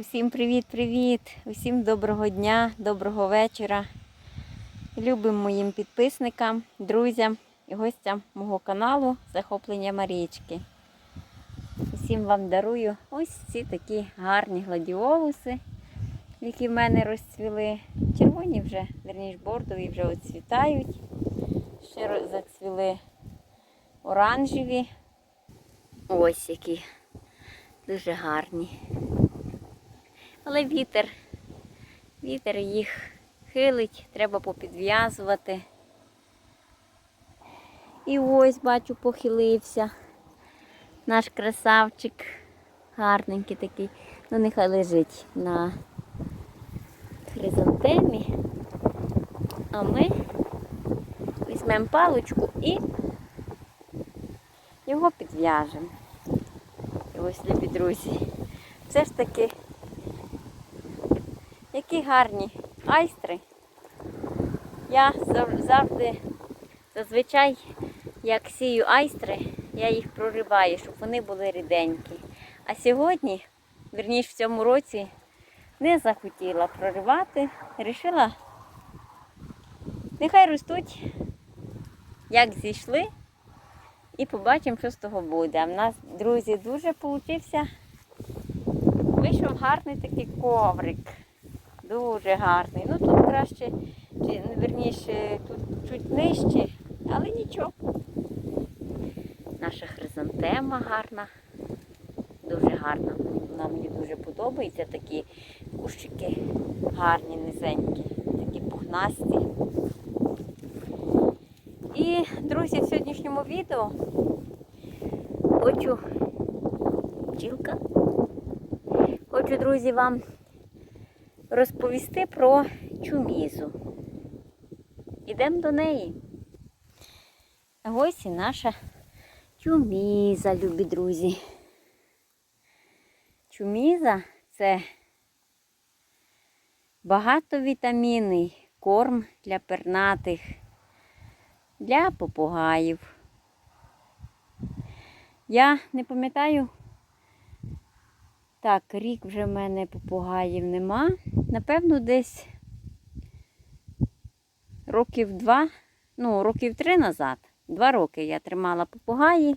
Усім привіт-привіт! Усім доброго дня, доброго вечора. Любим моїм підписникам, друзям і гостям мого каналу Захоплення Марічки. Усім вам дарую ось ці такі гарні гладіолуси, які в мене розцвіли. Червоні вже, верніш бордові, вже оцвітають. Ще зацвіли оранжеві. Ось які дуже гарні. Але вітер, вітер їх хилить, треба попідв'язувати. І ось, бачу, похилився. Наш красавчик, гарненький такий. Ну, нехай лежить на хризантемі. А ми візьмемо паличку і його підв'яжемо. І ось, любі друзі, все ж таки які гарні айстри. Я завжди, зазвичай, як сію айстри, я їх прориваю, щоб вони були ріденькі. А сьогодні, верніше в цьому році, не захотіла проривати. Рішила, нехай ростуть, як зійшли, і побачимо, що з того буде. В нас, друзі, дуже получився. Вийшов гарний такий коврик. Дуже гарний. Ну тут краще, чи, верніше, тут чуть нижче, але нічого. Наша хризантема гарна. Дуже гарна. Вона мені дуже подобається. Такі кущики гарні, низенькі, такі пухнасті. І, друзі, в сьогоднішньому відео хочу бджілка. Хочу, друзі, вам розповісти про чумізу. Ідемо до неї. Ось і наша чуміза, любі друзі. Чуміза це багатовітамінний корм для пернатих, для попугаїв. Я не пам'ятаю, так, рік вже в мене попугаїв нема. Напевно, десь років два, ну, років три назад. Два роки я тримала попугаї.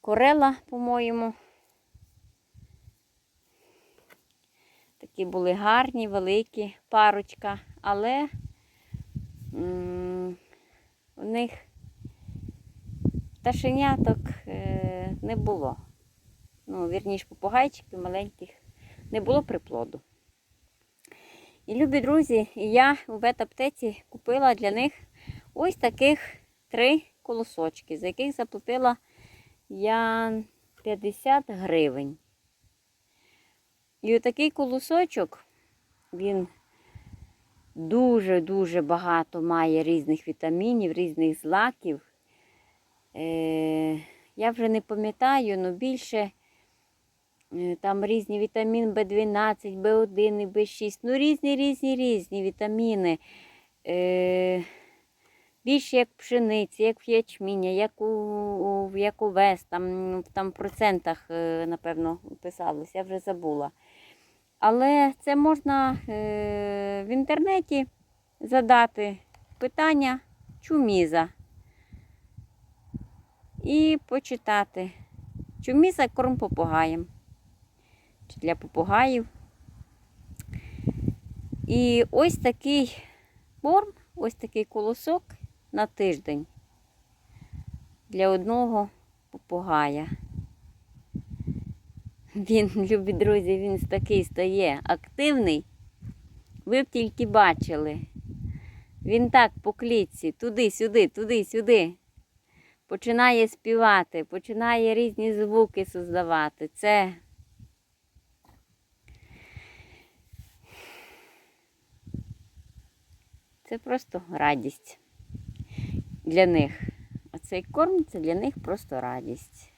Корела, по-моєму. Такі були гарні, великі парочка, але у них пташеняток е, не було ну, вірніше, попугайчиків маленьких, не було приплоду. І, любі друзі, я у ветаптеці купила для них ось таких три колосочки, за яких заплатила я 50 гривень. І отакий колосочок, він дуже-дуже багато має різних вітамінів, різних злаків. Е, я вже не пам'ятаю, але більше Там різні вітамін В12, В1 і В6. Ну, різні, різні, різні вітаміни. Е, більше як пшениці, як в ячміня, як у, як у вес, там, там в процентах, е, напевно, писалось, я вже забула. Але це можна е, в інтернеті задати питання чуміза і почитати. Чуміза корм попугаєм для попугаїв. І ось такий корм, ось такий колосок на тиждень для одного попугая. Він, любі друзі, він такий стає активний. Ви б тільки бачили. Він так по клітці, туди-сюди, туди-сюди. Починає співати, починає різні звуки создавати. Це Це просто радість для них. Оцей корм це для них просто радість.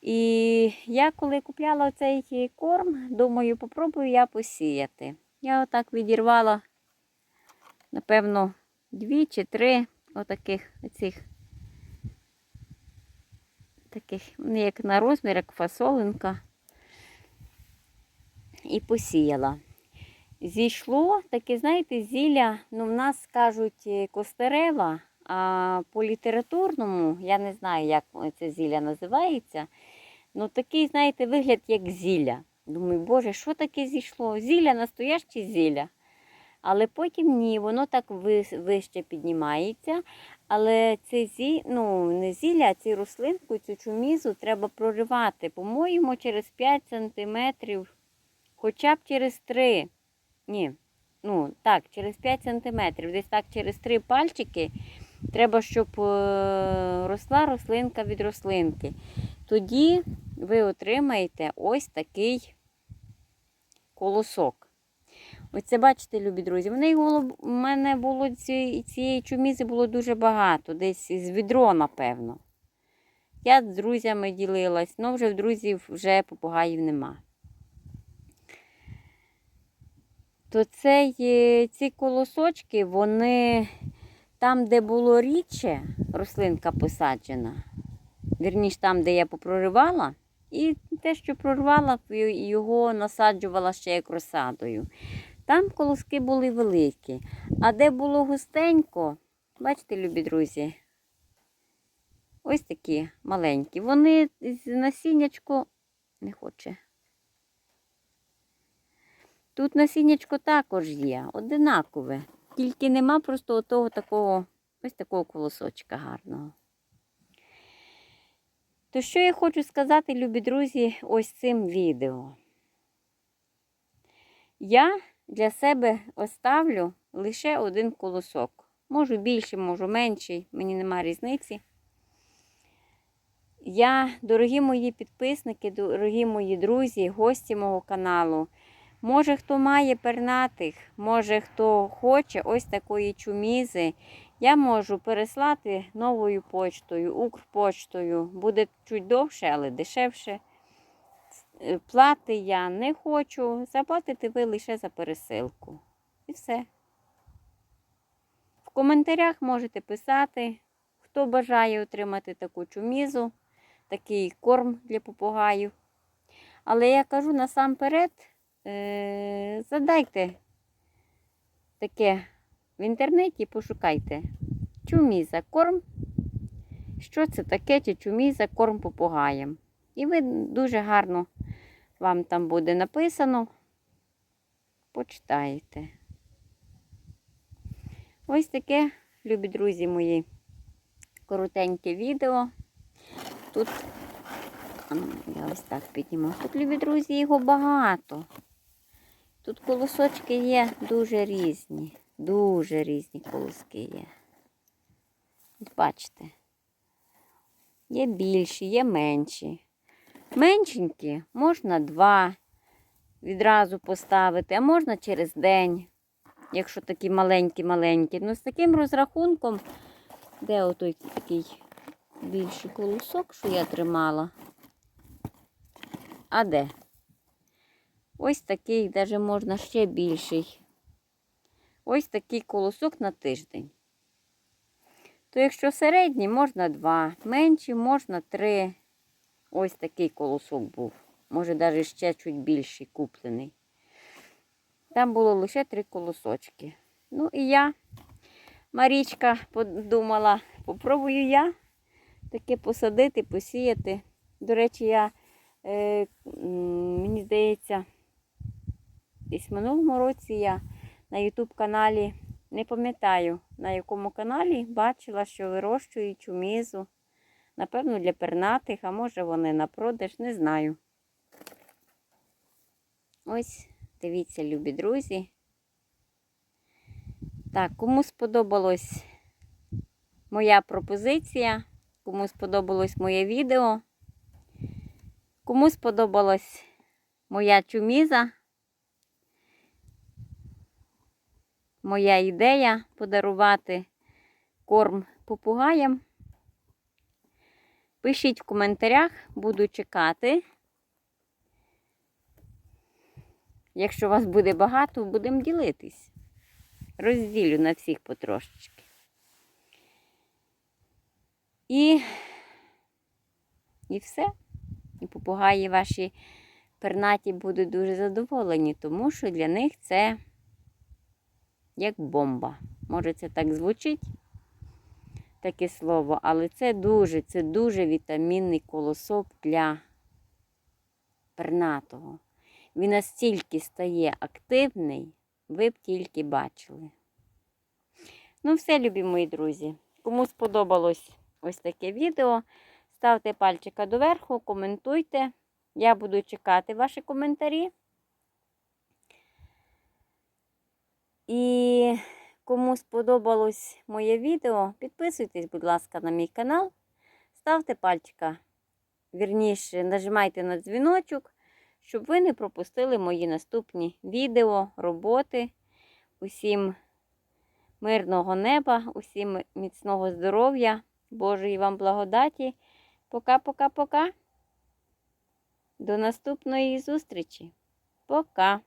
І я коли купляла цей корм, думаю, попробую я посіяти. Я отак відірвала, напевно, дві чи три отаких оцих таких, як на розмір, як фасолинка. і посіяла. Зійшло таке, знаєте, зілля, ну в нас кажуть е, костерева, а по літературному, я не знаю, як це зілля називається. Ну такий, знаєте, вигляд як зілля. Думаю, боже, що таке зійшло? Зілля, настояще зілля. Але потім ні, воно так вище піднімається. Але це зі, ну, не зілля, а цю рослинку, цю чумізу треба проривати, по-моєму, через 5 сантиметрів, хоча б через 3. Ні, ну так, через 5 сантиметрів, десь так через 3 пальчики. Треба, щоб е, росла рослинка від рослинки. Тоді ви отримаєте ось такий колосок. Ось це бачите, любі друзі. В мене було ці, цієї чумізи було дуже багато, десь з відро, напевно. Я з друзями ділилась, але вже в друзів вже попугаїв нема. То цей, ці колосочки, вони там, де було рідше, рослинка посаджена, вірніше там, де я попроривала, і те, що прорвала, його насаджувала ще як розсадою. Там колоски були великі. А де було густенько, бачите, любі друзі, ось такі маленькі. Вони з насіннячко не хоче. Тут насіннячко також є, одинакове. Тільки нема просто того такого, ось такого колосочка гарного. То що я хочу сказати, любі друзі, ось цим відео. Я для себе оставлю лише один колосок. Можу більший, можу менший, мені нема різниці. Я, дорогі мої підписники, дорогі мої друзі, гості мого каналу. Може, хто має пернатих, може, хто хоче ось такої чумізи, я можу переслати новою почтою, Укрпочтою. Буде чуть довше, але дешевше. Е, Плати я не хочу. Заплатите ви лише за пересилку. І все. В коментарях можете писати, хто бажає отримати таку чумізу, такий корм для попугаїв. Але я кажу насамперед, е, задайте таке в інтернеті, пошукайте. Чуміза корм. Що це таке, чи чуміза корм попугаєм. І ви дуже гарно вам там буде написано. Почитаєте. Ось таке, любі друзі мої, коротеньке відео. Тут, ну, я ось так підніму. Тут, любі друзі, його багато. Тут колосочки є дуже різні. Дуже різні колоски є. От Бачите. Є більші, є менші. Меншенькі можна два відразу поставити, а можна через день, якщо такі маленькі-маленькі. Ну, з таким розрахунком, де отой такий більший колосок, що я тримала? А де? Ось такий, навіть можна ще більший. Ось такий колосок на тиждень. То якщо середній, можна два, менші можна три. Ось такий колосок був. Може, навіть ще чуть більший куплений. Там було лише три колосочки. Ну і я, Марічка, подумала, попробую я таке посадити, посіяти. До речі, я, е, мені здається, десь в минулому році я на YouTube каналі, не пам'ятаю, на якому каналі бачила, що вирощують чумізу. Напевно, для пернатих, а може вони на продаж, не знаю. Ось, дивіться, любі друзі. Так, кому сподобалось моя пропозиція, кому сподобалось моє відео, кому сподобалась моя чуміза, моя ідея подарувати корм попугаям. Пишіть в коментарях, буду чекати. Якщо вас буде багато, будемо ділитись. Розділю на всіх потрошечки. І, і все. І попугаї ваші пернаті будуть дуже задоволені, тому що для них це як бомба. Може, це так звучить, таке слово, але це дуже, це дуже вітамінний колосок для пернатого. Він настільки стає активний, ви б тільки бачили. Ну, все, любі мої друзі. Кому сподобалось ось таке відео, ставте пальчика доверху, коментуйте. Я буду чекати ваші коментарі. І кому сподобалось моє відео, підписуйтесь, будь ласка, на мій канал. Ставте пальчика, вірніше, нажимайте на дзвіночок, щоб ви не пропустили мої наступні відео, роботи. Усім мирного неба, усім міцного здоров'я, Божої вам благодаті. Пока-пока-пока. До наступної зустрічі. Пока.